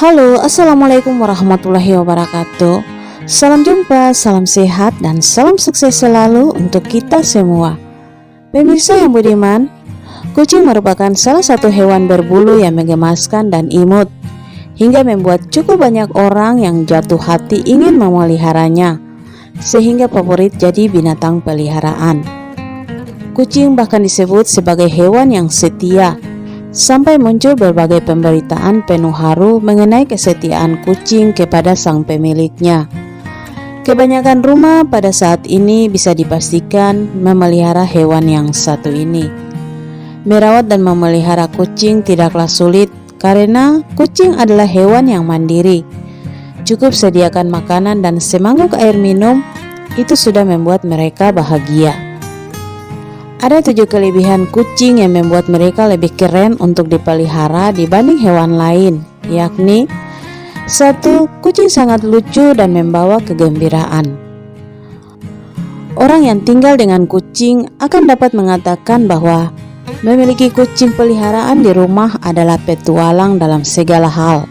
Halo, Assalamualaikum warahmatullahi wabarakatuh. Salam jumpa, salam sehat, dan salam sukses selalu untuk kita semua. Pemirsa yang budiman Kucing merupakan salah satu hewan berbulu yang menggemaskan dan imut Hingga membuat cukup banyak orang yang jatuh hati ingin memeliharanya Sehingga favorit jadi binatang peliharaan. Kucing bahkan disebut sebagai hewan yang setia sampai muncul berbagai pemberitaan penuh haru mengenai kesetiaan kucing kepada sang pemiliknya. Kebanyakan rumah pada saat ini bisa dipastikan memelihara hewan yang satu ini. Merawat dan memelihara kucing tidaklah sulit karena kucing adalah hewan yang mandiri. Cukup sediakan makanan dan semangkuk air minum, itu sudah membuat mereka bahagia. Ada tujuh kelebihan kucing yang membuat mereka lebih keren untuk dipelihara dibanding hewan lain, yakni satu, kucing sangat lucu dan membawa kegembiraan. Orang yang tinggal dengan kucing akan dapat mengatakan bahwa memiliki kucing peliharaan di rumah adalah petualang dalam segala hal.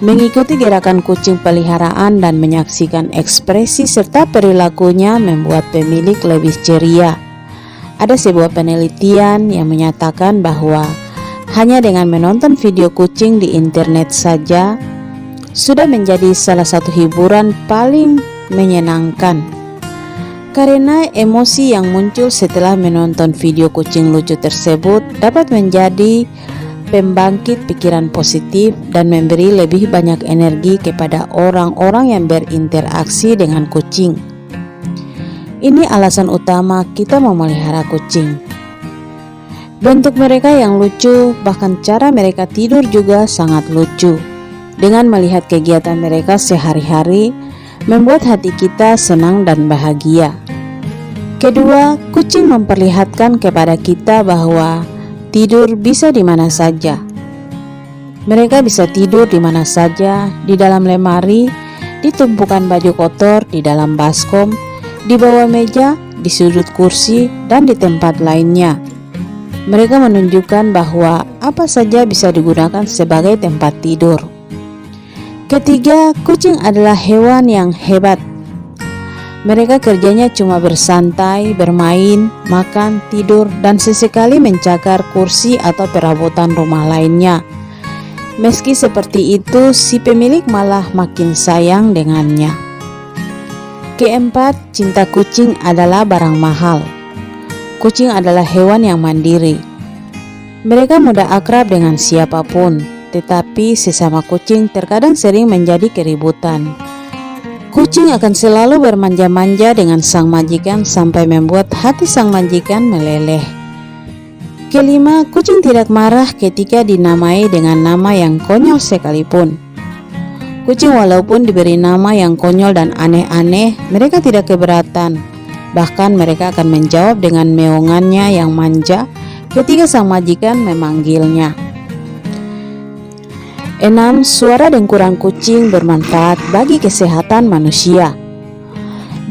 Mengikuti gerakan kucing peliharaan dan menyaksikan ekspresi serta perilakunya membuat pemilik lebih ceria ada sebuah penelitian yang menyatakan bahwa hanya dengan menonton video kucing di internet saja sudah menjadi salah satu hiburan paling menyenangkan. Karena emosi yang muncul setelah menonton video kucing lucu tersebut dapat menjadi pembangkit pikiran positif dan memberi lebih banyak energi kepada orang-orang yang berinteraksi dengan kucing. Ini alasan utama kita memelihara kucing. Bentuk mereka yang lucu, bahkan cara mereka tidur juga sangat lucu. Dengan melihat kegiatan mereka sehari-hari, membuat hati kita senang dan bahagia. Kedua, kucing memperlihatkan kepada kita bahwa tidur bisa di mana saja. Mereka bisa tidur di mana saja, di dalam lemari, di tumpukan baju kotor, di dalam baskom, di bawah meja, di sudut kursi, dan di tempat lainnya. Mereka menunjukkan bahwa apa saja bisa digunakan sebagai tempat tidur. Ketiga, kucing adalah hewan yang hebat. Mereka kerjanya cuma bersantai, bermain, makan, tidur, dan sesekali mencakar kursi atau perabotan rumah lainnya. Meski seperti itu, si pemilik malah makin sayang dengannya. Keempat, cinta kucing adalah barang mahal. Kucing adalah hewan yang mandiri. Mereka mudah akrab dengan siapa pun, tetapi sesama kucing terkadang sering menjadi keributan. Kucing akan selalu bermanja-manja dengan sang majikan sampai membuat hati sang majikan meleleh. Kelima, kucing tidak marah ketika dinamai dengan nama yang konyol sekalipun. Kucing walaupun diberi nama yang konyol dan aneh-aneh, mereka tidak keberatan. Bahkan mereka akan menjawab dengan meongannya yang manja ketika sang majikan memanggilnya. 6. Suara dengkuran kucing bermanfaat bagi kesehatan manusia.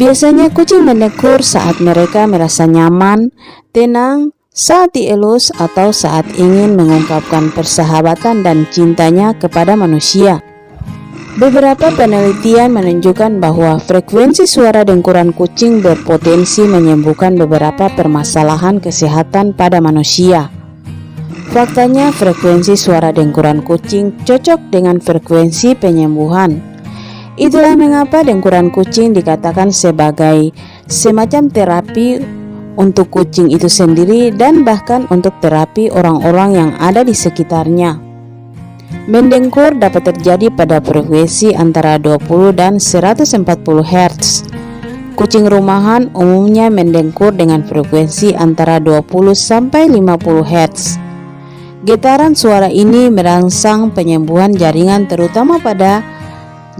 Biasanya kucing mendengkur saat mereka merasa nyaman, tenang, saat dielus atau saat ingin mengungkapkan persahabatan dan cintanya kepada manusia. Beberapa penelitian menunjukkan bahwa frekuensi suara dengkuran kucing berpotensi menyembuhkan beberapa permasalahan kesehatan pada manusia. Faktanya, frekuensi suara dengkuran kucing cocok dengan frekuensi penyembuhan. Itulah mengapa dengkuran kucing dikatakan sebagai semacam terapi untuk kucing itu sendiri dan bahkan untuk terapi orang-orang yang ada di sekitarnya. Mendengkur dapat terjadi pada frekuensi antara 20 dan 140 Hz. Kucing rumahan umumnya mendengkur dengan frekuensi antara 20 sampai 50 Hz. Getaran suara ini merangsang penyembuhan jaringan terutama pada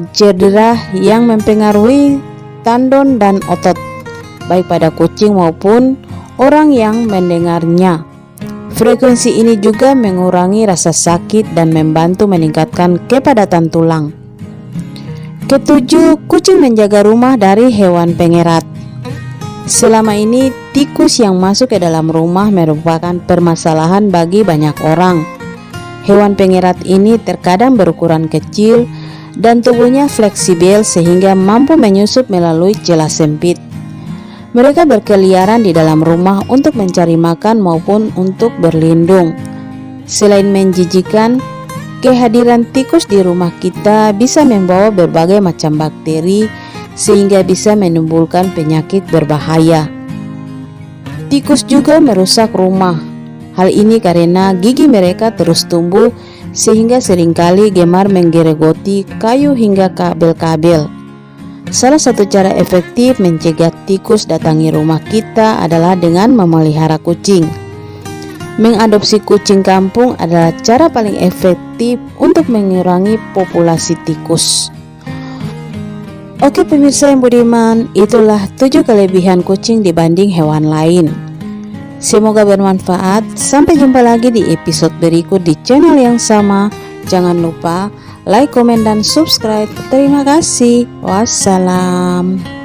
cedera yang mempengaruhi tendon dan otot, baik pada kucing maupun orang yang mendengarnya. Frekuensi ini juga mengurangi rasa sakit dan membantu meningkatkan kepadatan tulang. Ketujuh, kucing menjaga rumah dari hewan pengerat. Selama ini, tikus yang masuk ke dalam rumah merupakan permasalahan bagi banyak orang. Hewan pengerat ini terkadang berukuran kecil dan tubuhnya fleksibel sehingga mampu menyusup melalui celah sempit. Mereka berkeliaran di dalam rumah untuk mencari makan maupun untuk berlindung. Selain menjijikan, kehadiran tikus di rumah kita bisa membawa berbagai macam bakteri sehingga bisa menimbulkan penyakit berbahaya. Tikus juga merusak rumah. Hal ini karena gigi mereka terus tumbuh sehingga sering kali gemar menggerogoti kayu hingga kabel-kabel. Salah satu cara efektif mencegah tikus datangi rumah kita adalah dengan memelihara kucing. Mengadopsi kucing kampung adalah cara paling efektif untuk mengurangi populasi tikus. Oke pemirsa yang budiman, itulah 7 kelebihan kucing dibanding hewan lain. Semoga bermanfaat. Sampai jumpa lagi di episode berikut di channel yang sama. Jangan lupa like, komen, dan subscribe. Terima kasih. Wassalam.